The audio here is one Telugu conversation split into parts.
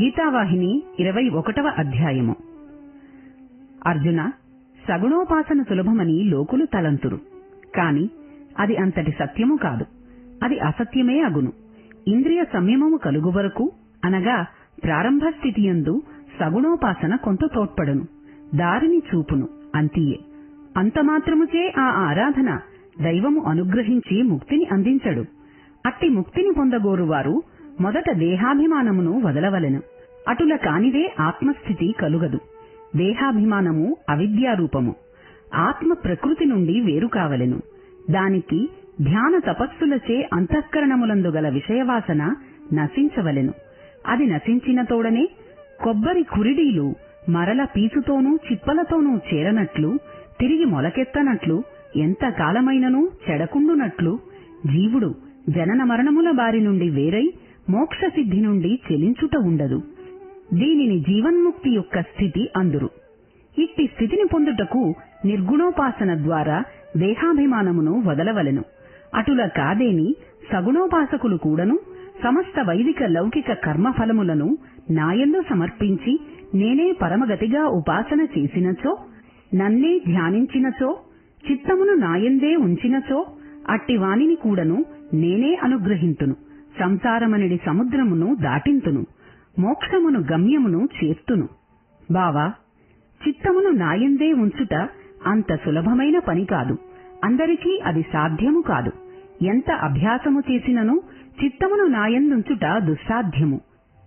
గీతావాహిని ఇరవై ఒకటవ అధ్యాయము. అర్జున సగుణోపాసన సులభమని లోకులు తలంతురు. కాని అది అంతటి సత్యము కాదు. అది అసత్యమే అగును. ఇంద్రియ సంయమము కలుగు వరకు అనగా ప్రారంభ స్థితియందు సగుణోపాసన కొంత తోడ్పడును. దారిని చూపును అంతియే. అంతమాత్రముచే ఆ ఆరాధన దైవము అనుగ్రహించి ముక్తిని అందించడు. అట్టి ముక్తిని పొందగోరువారు మొదట దేహాభిమానమును వదలవలెను. అటుల కానిదే ఆత్మస్థితి కలుగదు. దేహాభిమానము అవిద్యారూపము. ఆత్మ ప్రకృతి నుండి వేరు కావలెను. దానికి ధ్యాన తపస్సులచే అంతఃకరణములందు గల విషయవాసన నశించవలెను. అది నశించిన తోడనే కొబ్బరి కురిడీలు మరల పీచుతోనూ చిప్పలతోనూ చేరనట్లు తిరిగి మొలకెత్తనట్లు ఎంత కాలమైననూ చెడకుండునట్లు జీవుడు జనన మరణముల బారి నుండి వేరై మోక్ష సిద్ధి నుండి చెలించుట ఉండదు. దీనిని జీవన్ముక్తి యొక్క స్థితి అందురు. ఇట్టి స్థితిని పొందుటకు నిర్గుణోపాసన ద్వారా దేహాభిమానమును వదలవలెను. అటుల కాదేని సగుణోపాసకులు కూడను సమస్త వైదిక లౌకిక కర్మఫలములను నాయందు సమర్పించి నేనే పరమగతిగా ఉపాసన చేసినచో నన్నే ధ్యానించినచో చిత్తమును నాయందే ఉంచినచో అట్టి వానిని కూడను నేనే అనుగ్రహింతును. సంసారమనిడి సముద్రమును దాటింతును. మోక్షమును గమ్యమును చేర్తును. బావా చిత్తమును నాయందే ఉంచుట అంత సులభమైన పని కాదు. అందరికీ అది సాధ్యము కాదు. ఎంత అభ్యాసము చేసినను చిత్తమును నాయందుంచుట దుస్సాధ్యము.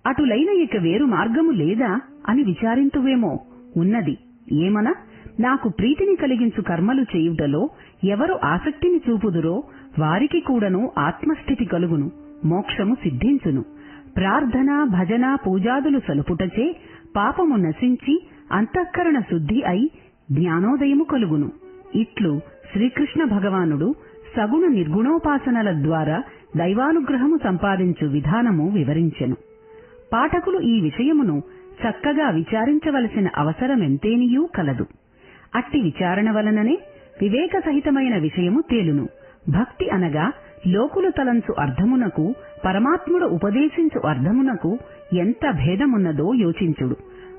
అటులైన ఇక వేరు మార్గము లేదా అని విచారింతువేమో. ఉన్నది. ఏమన? నాకు ప్రీతిని కలిగించు కర్మలు చేయుటలో ఎవరు ఆసక్తిని చూపుదురో వారికి కూడాను ఆత్మస్థితి కలుగును మోక్షము సిద్ధించును. ప్రార్థన భజన పూజాదులు సలుపుటచే పాపము నశించి అంతఃకరణ శుద్ధి అయి జ్ఞానోదయము కలుగును. ఇట్లు శ్రీకృష్ణ భగవానుడు సగుణ నిర్గుణోపాసనల ద్వారా దైవానుగ్రహము సంపాదించు విధానము వివరించెను. పాఠకులు ఈ విషయమును చక్కగా విచారించవలసిన అవసరమెంతేనియూ కలదు. అట్టి విచారణ వలననే వివేక సహితమైన విషయము తేలును. భక్తి అనగా లోకులు తలంచు అర్థమునకు పరమాత్ముడు ఉపదేశించు అర్థమునకు ఎంత భేదమున్నదో యోచించుడు.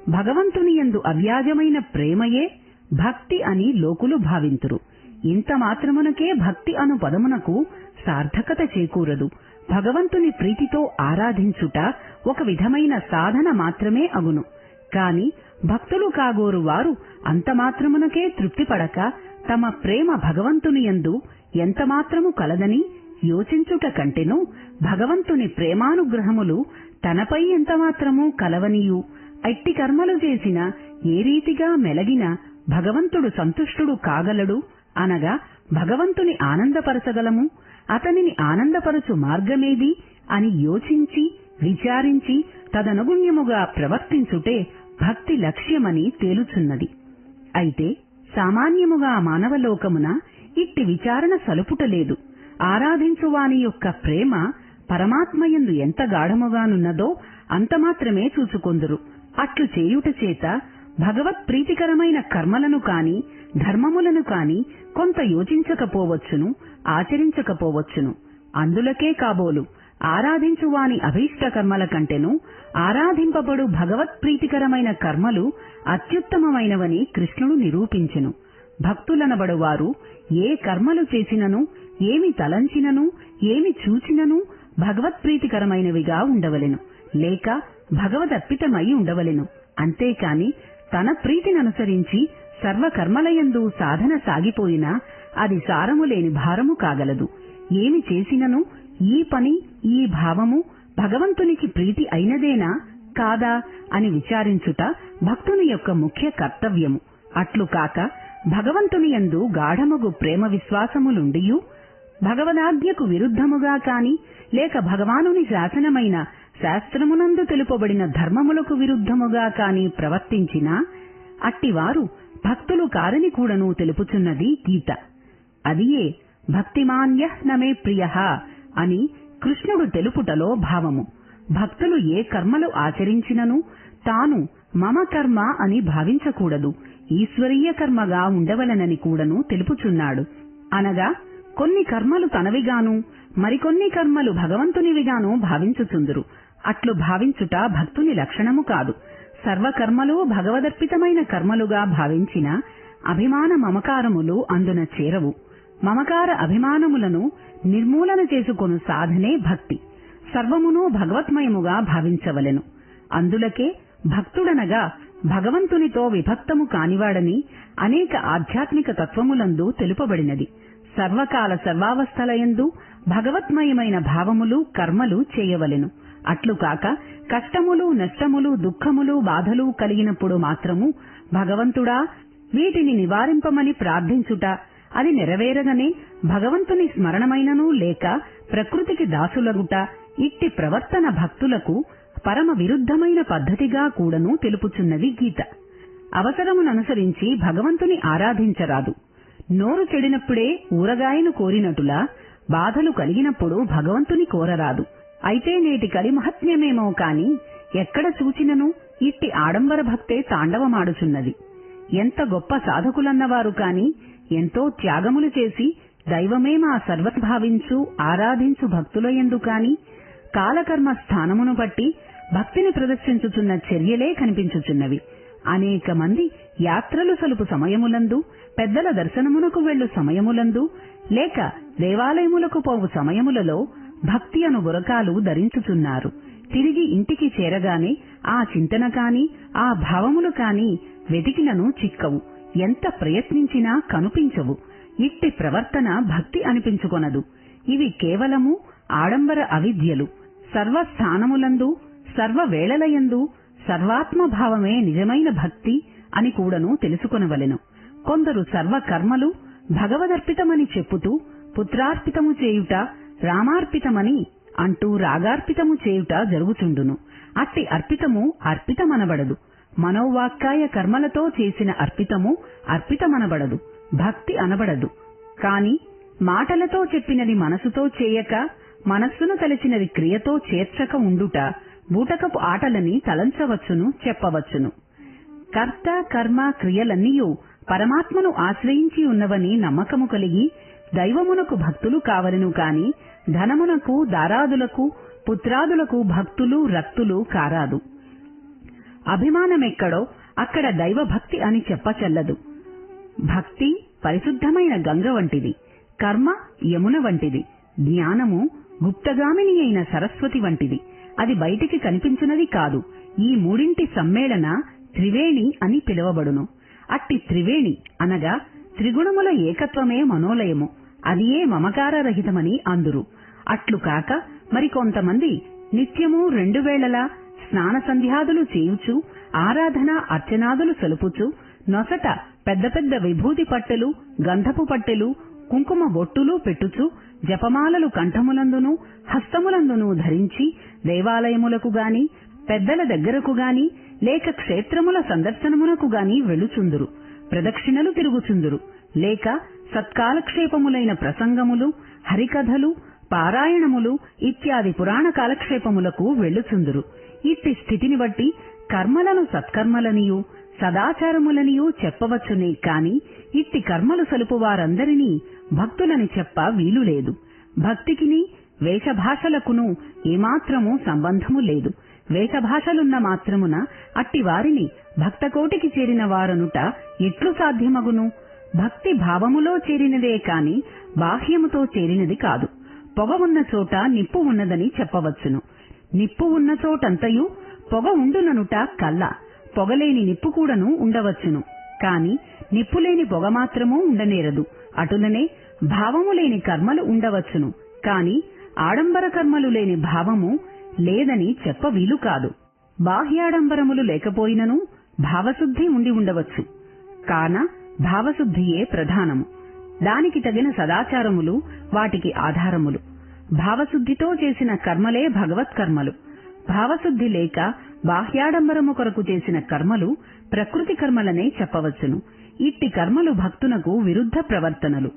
భగవంతుని యందు అవ్యాజమైన ప్రేమయే భక్తి అని లోకులు భావింతురు. ఇంత మాత్రమునకే భక్తి అను పదమునకు సార్థకత చేకూరదు. భగవంతుని ప్రీతితో ఆరాధించుట ఒక విధమైన సాధన మాత్రమే అగును. కాని భక్తులు కాగోరు వారు అంత మాత్రమునకే తృప్తిపడక తమ ప్రేమ భగవంతుని యందు ఎంతమాత్రము కలదని యోచించుట కంటెను భగవంతుని ప్రేమానుగ్రహములు తనపై ఎంతమాత్రము కలవనియు. అట్టి కర్మలు చేసిన ఏ రీతిగా మెలగిన భగవంతుడు సంతుష్టుడు కాగలడు? అనగా భగవంతుని ఆనందపరచగలము? అతనిని ఆనందపరచు మార్గమేది? అని యోచించి విచారించి తదనుగుణ్యముగా ప్రవర్తించుటే భక్తి లక్ష్యమని తేలుచున్నది. అయితే సామాన్యముగా మానవలోకమున ఇట్టి విచారణ సలుపుటలేదు. ఆరాధించువాని యొక్క ప్రేమ పరమాత్మయందు ఎంత గాఢముగానున్నదో అంత మాత్రమే చూచుకొందురు. అట్లు చేయుట చేత భగవత్ ప్రీతికరమైన కర్మలను కాని ధర్మములను కాని కొంత యోచించకపోవచ్చును ఆచరించకపోవచ్చును. అందులకే కాబోలు ఆరాధించువాని అభీష్ట కర్మల కంటెను ఆరాధింపబడు భగవత్ ప్రీతికరమైన కర్మలు అత్యుత్తమమైనవని కృష్ణుడు నిరూపించెను. భక్తులనబడువారు. ఏ కర్మలు చేసినను ఏమి తలంచినను ఏమి చూచినను భగవత్ప్రీతికరమైనవిగా ఉండవలెను. లేక భగవదర్పితమై ఉండవలెను. అంతేకాని తన ప్రీతిననుసరించి సర్వకర్మలయందు సాధన సాగిపోయినా అది సారము లేని భారము కాగలదు. ఏమి చేసినను ఈ పని ఈ భావము భగవంతునికి ప్రీతి అయినదేనా కాదా అని విచారించుట భక్తుని యొక్క ముఖ్య కర్తవ్యము. అట్లు కాక భగవంతుని యందు గాఢముగు ప్రేమ విశ్వాసములుండియు భగవదాజ్ఞకు విరుద్ధముగా కాని లేక భగవానుని శాసనమైన శాస్త్రమునందు తెలుపబడిన ధర్మములకు విరుద్ధముగా కాని ప్రవర్తించినా అట్టివారు భక్తులు కారని కూడను తెలుపుచున్నది గీత. అదియే భక్తిమాన్య నమే ప్రియ అని కృష్ణుడు తెలుపుటలో భావము. భక్తులు ఏ కర్మలు ఆచరించినను తాను మమ కర్మ అని భావించకూడదు. ఈశ్వరీయ కర్మగా ఉండవలనని కూడాను తెలుపుచున్నాడు. అనగా కొన్ని కర్మలు తనవిగాను మరికొన్ని కర్మలు భగవంతునివిగాను భావించుచుందురు. అట్లు భావించుట భక్తుని లక్షణము కాదు. సర్వకర్మలు భగవదర్పితమైన కర్మలుగా భావించిన అభిమాన మమకారములు అందున చేరవు. మమకార అభిమానములను నిర్మూలన చేసుకొను సాధనే భక్తి. సర్వమును భగవత్మయముగా భావించవలెను. అందులకే భక్తుడనగా భగవంతునితో విభక్తము కానివాడని అనేక ఆధ్యాత్మిక తత్వములందు తెలుపబడినది. సర్వకాల సర్వావస్థలయందు భగవత్మయమైన భావములు కర్మలు చేయవలెను. అట్లు కాక కష్టములు నష్టములు దుఃఖములు బాధలు కలిగినప్పుడు మాత్రము భగవంతుడా వీటిని నివారింపమని ప్రార్థించుట అది నెరవేరగనే భగవంతుని స్మరణమైనను లేక ప్రకృతికి దాసులగుట ఇట్టి ప్రవర్తన భక్తులకు పరమ విరుద్ధమైన పద్ధతిగా కూడాను తెలుపుచున్నది గీత. అవసరముననుసరించి భగవంతుని ఆరాధించరాదు. నోరు చెడినప్పుడే ఊరగాయను కోరినటులా బాధలు కలిగినప్పుడు భగవంతుని కోరరాదు. అయితే నేటి కలిమహత్మ్యమేమో కాని ఎక్కడ చూచినను ఇట్టి ఆడంబర భక్తే తాండవమాడుచున్నది. ఎంత గొప్ప సాధకులన్నవారు కాని ఎంతో త్యాగములు చేసి దైవమే మా సర్వద్భావించు ఆరాధించు భక్తులయందు కాని కాలకర్మ స్థానమును బట్టి భక్తిని ప్రదర్శించుచున్న చర్యలే కనిపించుచున్నవి. అనేక మంది యాత్రలు సలుపు సమయములందు పెద్దల దర్శనమునకు వెళ్ళు సమయములందు లేక దేవాలయములకు పోవు సమయములలో భక్తి అను బురకాలు ధరించుచున్నారు. తిరిగి ఇంటికి చేరగానే ఆ చింతన కాని ఆ భావములు కాని వెతికినను చిక్కవు. ఎంత ప్రయత్నించినా కనుపించవు. ఇట్టి ప్రవర్తన భక్తి అనిపించుకొనదు. ఇవి కేవలము ఆడంబర అవిద్యలు. సర్వస్థానములందు సర్వవేళలయందు సర్వాత్మభావమే నిజమైన భక్తి అని కూడాను తెలుసుకొనవలెను. కొందరు సర్వకర్మలు భగవదర్పితమని చెప్పుతూ పుత్రార్పితము చేయుట రామార్పితమని అంటూ రాగార్పితము చేయుట జరుగుచుండును. అట్టి అర్పితము అర్పితమనబడదు. మనోవాక్కాయ కర్మలతో చేసిన అర్పితము అర్పితమనబడదు. భక్తి అనబడదు. కాని మాటలతో చెప్పినది మనసుతో చేయక మనస్సును తలచినది క్రియతో చేర్చక ఉండుట బూటకపు ఆటలని తలంచవచ్చును చెప్పవచ్చును. కర్త కర్మ క్రియలన్నీయు పరమాత్మను ఆశ్రయించి ఉన్నవని నమ్మకము కలిగి దైవమునకు భక్తులు కావలను కాని ధనమునకు దారాదులకు పుత్రాదులకు భక్తులు రక్తులు కారాదు. అభిమానమెక్కడో అక్కడ దైవభక్తి అని చెప్పచల్లదు. భక్తి పరిశుద్ధమైన గంగ వంటిది కర్మ యమున వంటిది జ్ఞానము గుప్తగామిని అయిన సరస్వతి వంటిది. అది బయటికి కనిపించినది కాదు. ఈ మూడింటి సమ్మేళన త్రివేణి అని పిలువబడును. అట్టి త్రివేణి అనగా త్రిగుణముల ఏకత్వమే మనోలయము. అది ఏ మమకారరహితమని అందురు. అట్లు కాక మరికొంతమంది నిత్యము రెండు వేళలా స్నాన సంధ్యాదులు చేయుచు ఆరాధన అర్చనాదులు సలుపుచు నొసట పెద్ద పెద్ద విభూతి పట్టెలు గంధపు పట్టెలు కుంకుమ బొట్టులు పెట్టుచు జపమాలలు కంఠములందును హస్తములందును ధరించి దేవాలయములకు గాని పెద్దల దగ్గరకు గాని లేక క్షేత్రముల సందర్శనమునకు గాని వెళుచుందురు ప్రదక్షిణలు తిరుగుచుందురు లేక సత్కాలక్షేపములైన ప్రసంగములు హరికథలు పారాయణములు ఇత్యాది పురాణ కాలక్షేపములకు వెళుచుందురు ఇట్టి స్థితిని బట్టి కర్మలను సత్కర్మలనియు సదాచారములనియూ చెప్పవచ్చునే కాని ఇట్టి కర్మలు సలుపు వారందరినీ భక్తులని చెప్ప వీలులేదు. భక్తికిని వేషభాషలకును ఏమాత్రము సంబంధము లేదు. వేషభాషలున్న మాత్రమున అట్టి వారిని భక్తకోటికి చేరిన వారనుట ఎట్లు సాధ్యమగును? భక్తి భావములో చేరినదే కాని బాహ్యముతో చేరినది కాదు. పొగ ఉన్న చోట నిప్పు ఉన్నదని చెప్పవచ్చును. నిప్పు ఉన్న చోటంతయు పొగ ఉండుననుట కల్ల. పొగలేని నిప్పు కూడాను ఉండవచ్చును. కాని నిప్పులేని పొగ మాత్రమూ ఉండనేరదు. అటులనే భావము లేని కర్మలు ఉండవచ్చును. కాని ఆడంబర కర్మలు లేని భావము లేదని చెప్ప వీలు కాదు. బాహ్యాడంబరములు లేకపోయినను భావశుద్ధి ఉండి ఉండవచ్చు. కాన భావశుద్ధియే ప్రధానము. దానికి తగిన సదాచారములు వాటికి ఆధారములు. భావశుద్ధితో చేసిన కర్మలే భగవత్కర్మలు. భావశుద్ధి లేక బాహ్యాడంబరము కొరకు చేసిన కర్మలు ప్రకృతి కర్మలనే చెప్పవచ్చును. ఇట్టి కర్మలు భక్తునకు విరుద్ధ ప్రవర్తనలు.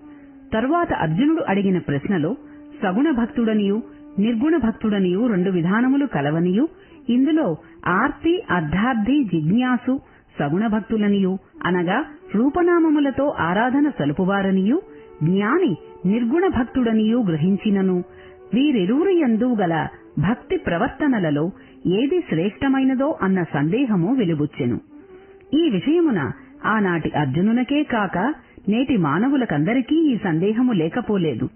తరువాత అర్జునుడు అడిగిన ప్రశ్నలో సగుణ భక్తుడనియు నిర్గుణ భక్తుడనియు రెండు విధానములు కలవనియు ఇందులో ఆర్తి అర్ధార్థి జిజ్ఞాసు సగుణ భక్తులనియు అనగా రూపనామములతో ఆరాధన సలుపువారనియు జ్ఞాని నిర్గుణ భక్తుడనియూ గ్రహించినను. వీరిరువురు యందు గల భక్తి ప్రవర్తనలలో ఏది శ్రేష్టమైనదో అన్న సందేహము వెలుబుచ్చెను. ఈ విషయమున ఆనాటి అర్జునునకే కాక నేటి మానవులకందరికీ ఈ సందేహము లేకపోలేదు.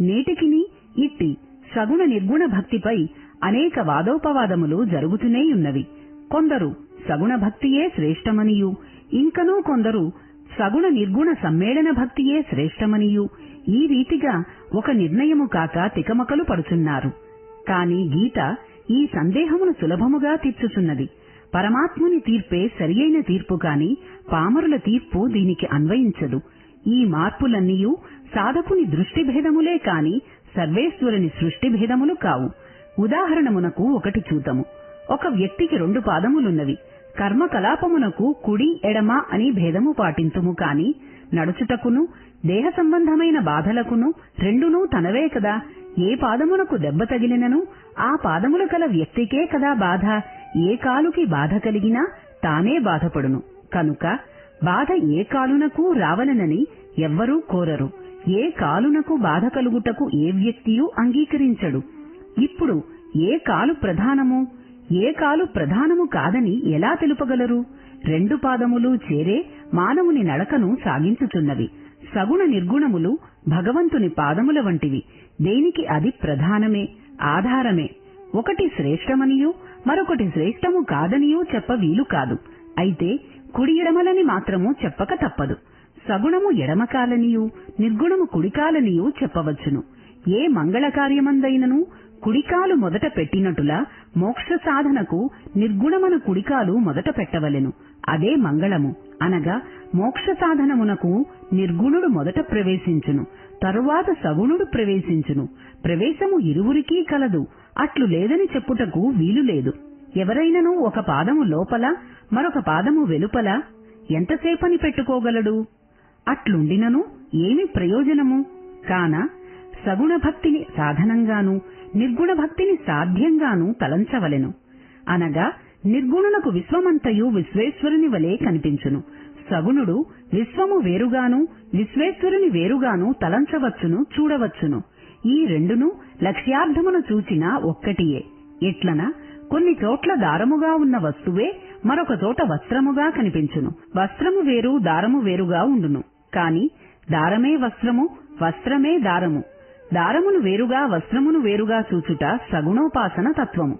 నేటికిని ఇట్టి సగుణ నిర్గుణ భక్తిపై అనేక వాదోపవాదములు జరుగుతూనేయున్నవి కొందరు సగుణ భక్తియే శ్రేష్టమనియు ఇంకనూ కొందరు సగుణ నిర్గుణ సమ్మేళన భక్తియే శ్రేష్టమనియు. ఈ రీతిగా ఒక నిర్ణయము కాక తికమకలు పడుచున్నారు. కాని గీత ఈ సందేహమును సులభముగా తీర్చుచున్నది. పరమాత్ముని తీర్పే సరియైన తీర్పు కాని పామరుల తీర్పు దీనికి అన్వయించదు. ఈ మార్పులన్నీయూ సాధకుని దృష్టి భేదములే కాని సర్వేశ్వరుని సృష్టి భేదములు కావు. ఉదాహరణమునకు ఒకటి చూద్దాము. ఒక వ్యక్తికి రెండు పాదములున్నవి. కర్మకలాపమునకు కుడి ఎడమ అని భేదము పాటింతుము కాని నడుచుటకును దేహ సంబంధమైన బాధలకును రెండునూ తనవే కదా. ఏ పాదమునకు దెబ్బ తగిలినను ఆ పాదముల కల వ్యక్తికే కదా బాధ. ఏ కాలుకి బాధ కలిగినా తానే బాధపడును. కనుక బాధ ఏ కాలునకు రావలనని ఎవ్వరూ కోరరు. ఏ కాలునకు బాధ కలుగుటకు ఏ వ్యక్తియూ అంగీకరించడు. ఇప్పుడు ఏ కాలు ప్రధానము? ఏ కాలు ప్రధానము కాదని ఎలా తెలుపగలరు? రెండు పాదములు చేరే మానవుని నడకను సాగించుచున్నవి. సగుణ నిర్గుణములు భగవంతుని పాదముల వంటివి. దేనికి అది ప్రధానమే ఆధారమే. ఒకటి శ్రేష్టమనియూ మరొకటి శ్రేష్టము కాదనియూ చెప్ప వీలు కాదు. అయితే కుడి ఎడమలని మాత్రము చెప్పక తప్పదు. సగుణము ఎడమకాలనియూ నిర్గుణము కుడికాలనియూ చెప్పవచ్చును. ఏ మంగళకార్యమందైనను కుడికాలు మొదట పెట్టినట్టులా మోక్ష సాధనకు నిర్గుణమను కుడికాలు మొదట పెట్టవలెను. అదే మంగళము. అనగా మోక్ష సాధనమునకు నిర్గుణుడు మొదట ప్రవేశించును తరువాత సగుణుడు ప్రవేశించును. ప్రవేశము ఇరువురికీ కలదు అట్లు లేదని చెప్పుటకు వీలు లేదు. ఎవరైనను ఒక పాదము లోపల మరొక పాదము వెలుపల ఎంతసేపని పెట్టుకోగలడు? అట్లుండినను ఏమి ప్రయోజనము? కాన సగుణ భక్తిని సాధనంగాను నిర్గుణ భక్తిని సాధ్యంగాను తలంచవలెను. అనగా నిర్గుణులకు విశ్వమంతయు విశ్వేశ్వరుని వలె కనిపించును. సగుణుడు విశ్వము వేరుగాను విశ్వేశ్వరుని వేరుగాను తలంచవచ్చును చూడవచ్చును. ఈ రెండును లక్ష్యార్థమును చూచినా ఒక్కటియే. ఎట్లన? కొన్ని చోట్ల దారముగా ఉన్న వస్తువే మరొక చోట వస్త్రముగా కనిపించును. వస్త్రము వేరు దారము వేరుగా ఉండును. కాని దారమే వస్త్రము వస్త్రమే దారము. దారమును వేరుగా వస్త్రమును వేరుగా చూచుట సగుణోపాసన తత్వము.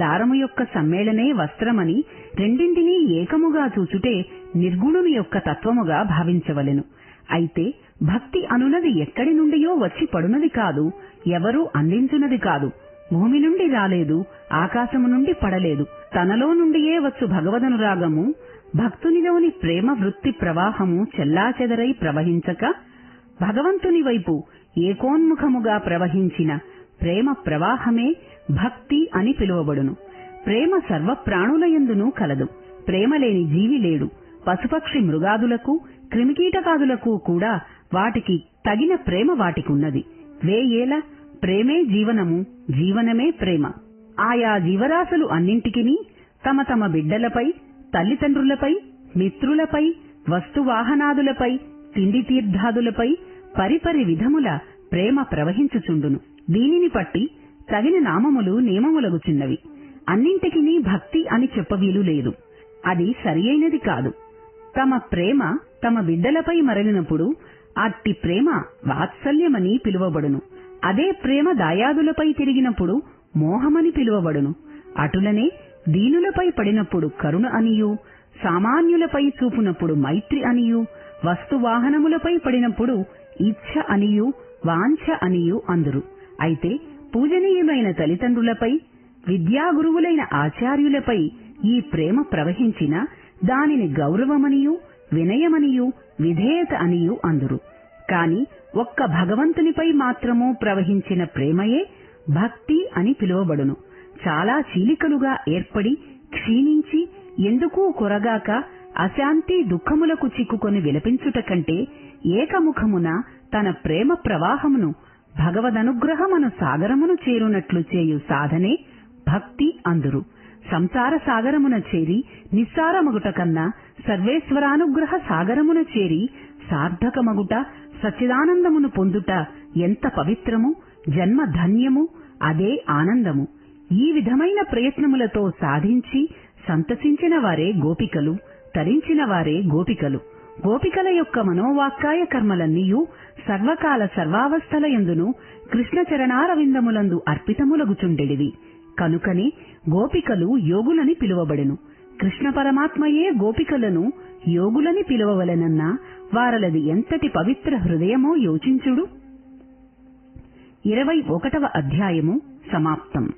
దారము యొక్క సమ్మేళనే వస్త్రమని రెండింటినీ ఏకముగా చూచుటే నిర్గుణుని యొక్క తత్వముగా భావించవలెను. అయితే భక్తి అనునది ఎక్కడి నుండియో వచ్చి పడునది కాదు ఎవరూ అందించునది కాదు. భూమి నుండి రాలేదు ఆకాశము నుండి పడలేదు తనలో నుండియే వచ్చు భగవదనురాగము భక్తునిలోని ప్రేమ వృత్తి ప్రవాహము చెల్లాచెదరై ప్రవహించక భగవంతుని వైపు ఏకోన్ముఖముగా ప్రవహించిన ప్రేమ ప్రవాహమే భక్తి అని పిలువబడును. ప్రేమ సర్వ ప్రాణులయందునూ కలదు. ప్రేమ లేని జీవి లేడు. పశుపక్షి మృగాదులకు క్రిమికీటకాదులకు కూడా వాటికి తగిన ప్రేమ వాటికున్నది. వేయేల ప్రేమే జీవనము జీవనమే ప్రేమ. ఆయా జీవరాశులు అన్నింటికిని తమ తమ బిడ్డలపై తల్లిదండ్రులపై మిత్రులపై వస్తువాహనాదులపై తిండి తీర్థాదులపై పరిపరి విధముల ప్రేమ ప్రవహించుచుండును. దీనిని పట్టి తగిన నామములు నియమములగుచున్నవి అన్నింటికినీ భక్తి అని చెప్పవీలు లేదు. అది సరియైనది కాదు. తమ ప్రేమ తమ బిడ్డలపై మరలినప్పుడు అట్టి ప్రేమ వాత్సల్యమని పిలువబడును. అదే ప్రేమ దాయాదులపై తిరిగినప్పుడు మోహమని పిలువబడును. అటులనే దీనులపై పడినప్పుడు కరుణ అనియు సామాన్యులపై చూపునప్పుడు మైత్రి అనియు వస్తువాహనములపై పడినప్పుడు ఇచ్ఛ అనియు వాంఛ అనియు అందురు. అయితే పూజనీయులైన తల్లిదండ్రులపై విద్యాగురువులైన ఆచార్యులపై ఈ ప్రేమ ప్రవహించిన దానిని గౌరవమనియు వినయమనియు విధేయత అనియు అందురు. కాని ఒక్క భగవంతునిపై మాత్రము ప్రవహించిన ప్రేమయే భక్తి అని పిలువబడును. చాలా చీలికలుగా ఏర్పడి క్షీణించి ఎందుకూ కొరగాక అశాంతి దుఃఖములకు చిక్కుకొని విలపించుట కంటే ఏకముఖమున తన ప్రేమ ప్రవాహమును భగవదనుగ్రహమను సాగరమును చేరునట్లు చేయు సాధనే భక్తి అందురు. సంసార సాగరమున చేరి నిస్సారమగుట కన్నా సర్వేశ్వరానుగ్రహ సాగరమున చేరి సార్థకమగుట సచ్చిదానందమును పొందుట ఎంత పవిత్రము జన్మ ధన్యము అదే ఆనందము. ఈ విధమైన ప్రయత్నములతో సాధించి సంతసించిన వారే గోపికలు తరించిన వారే గోపికలు. గోపికల యొక్క మనోవాక్కాయ కర్మలన్నీయు సర్వకాల సర్వావస్థల ఎందును కృష్ణ చరణారవిందములందు అర్పితములగుచుండెడివి. కనుకనే గోపికలు యోగులని పిలువబడెను. కృష్ణ పరమాత్మయే గోపికలను యోగులని పిలువవలెనన్న వారలది ఎంతటి పవిత్ర హృదయమో యోచించుడు. ఇరవై ఒకటవ అధ్యాయము సమాప్తం.